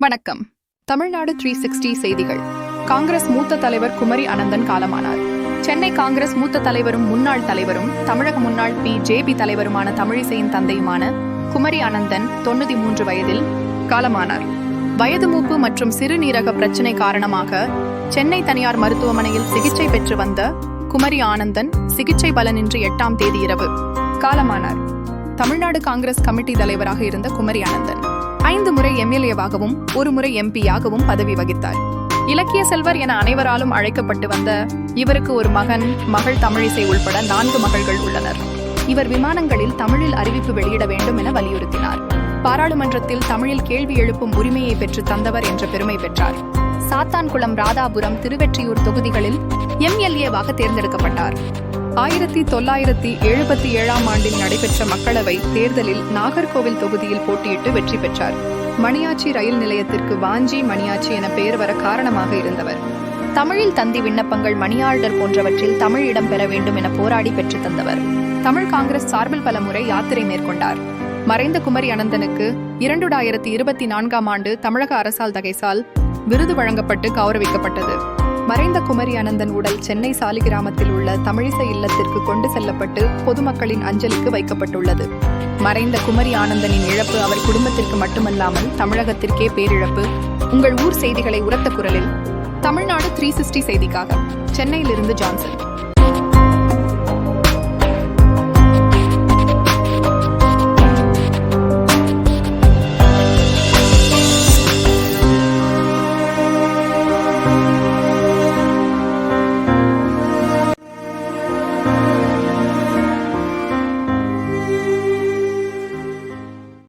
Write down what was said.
வணக்கம். Tamil Nadu three sixty செய்திகள். காங்கிரஸ் மூத்த தலைவர் குமரி அனந்தன் காலமானார். சென்னை காங்கிரஸ் மூத்த தலைவரும் முன்னாள் தலைவரும் தமிழக முன்னாள் பி. ஜேபி தலைவருமான தமிழிசையின் தந்தையுமான குமரி அனந்தன் தொண்ணூத்தி மூன்று வயதில் காலமானார். வயது மூப்பு மற்றும் சிறுநீரக பிரச்சினை காரணமாக சென்னை தனியார் மருத்துவமனையில் சிகிச்சை பெற்று வந்த குமரி ஆனந்தன் சிகிச்சை பலனின்றி எட்டாம் தேதி இரவு காலமானார். தமிழ்நாடு காங்கிரஸ் கமிட்டி தலைவராக இருந்த குமரி அனந்தன். ஐந்து முறை எம்எல்ஏவாகவும் ஒரு முறை எம்பியாகவும் பதவி வகித்தார். இலக்கிய செல்வர் என அனைவராலும் அழைக்கப்பட்டு வந்த இவருக்கு ஒரு மகன் மகள் தமிழிசை உள்பட நான்கு மகள்கள் உள்ளனர். இவர் விமானங்களில் தமிழில் அறிவிப்பு வெளியிட வேண்டும் என வலியுறுத்தினார். பாராளுமன்றத்தில் தமிழில் கேள்வி எழுப்பும் உரிமையை பெற்று தந்தவர் என்ற பெருமை பெற்றார். சாத்தான்குளம் ராதாபுரம் திருவெற்றியூர் தொகுதிகளில் எம்எல்ஏவாக தேர்ந்தெடுக்கப்பட்டார். ஆயிரத்தி தொள்ளாயிரத்தி எழுபத்தி ஏழாம் ஆண்டில் நடைபெற்ற மக்களவை தேர்தலில் நாகர்கோவில் தொகுதியில் போட்டியிட்டு வெற்றி பெற்றார். மணியாச்சி ரயில் நிலையத்திற்கு வாஞ்சி மணியாச்சி என பெயர் வர காரணமாக இருந்தவர். தமிழில் தந்தி விண்ணப்பங்கள் மணியார்டர் போன்றவற்றில் தமிழ் இடம் பெற வேண்டும் என போராடி பெற்று தந்தவர். தமிழ் காங்கிரஸ் சார்பில் பல முறை யாத்திரை மேற்கொண்டார். மறைந்த குமரி அனந்தனுக்கு இரண்டாயிரத்தி இருபத்தி நான்காம் ஆண்டு தமிழக அரசால் தகைசால் விருது வழங்கப்பட்டு கௌரவிக்கப்பட்டது. மறைந்த குமரி அனந்தன் உடல் சென்னை சாலிகிராமத்தில் உள்ள தமிழிசை இல்லத்திற்கு கொண்டு செல்லப்பட்டு பொதுமக்களின் அஞ்சலிக்கு வைக்கப்பட்டுள்ளது. மறைந்த குமரி ஆனந்தனின் இழப்பு அவர் குடும்பத்திற்கு மட்டுமல்லாமல் தமிழகத்திற்கே பேரிழப்பு. உங்கள் ஊர் செய்திகளை உரத்த குரலில் தமிழ்நாடு த்ரீ சிக்ஸ்டி செய்திக்காக சென்னையிலிருந்து ஜான்சன்.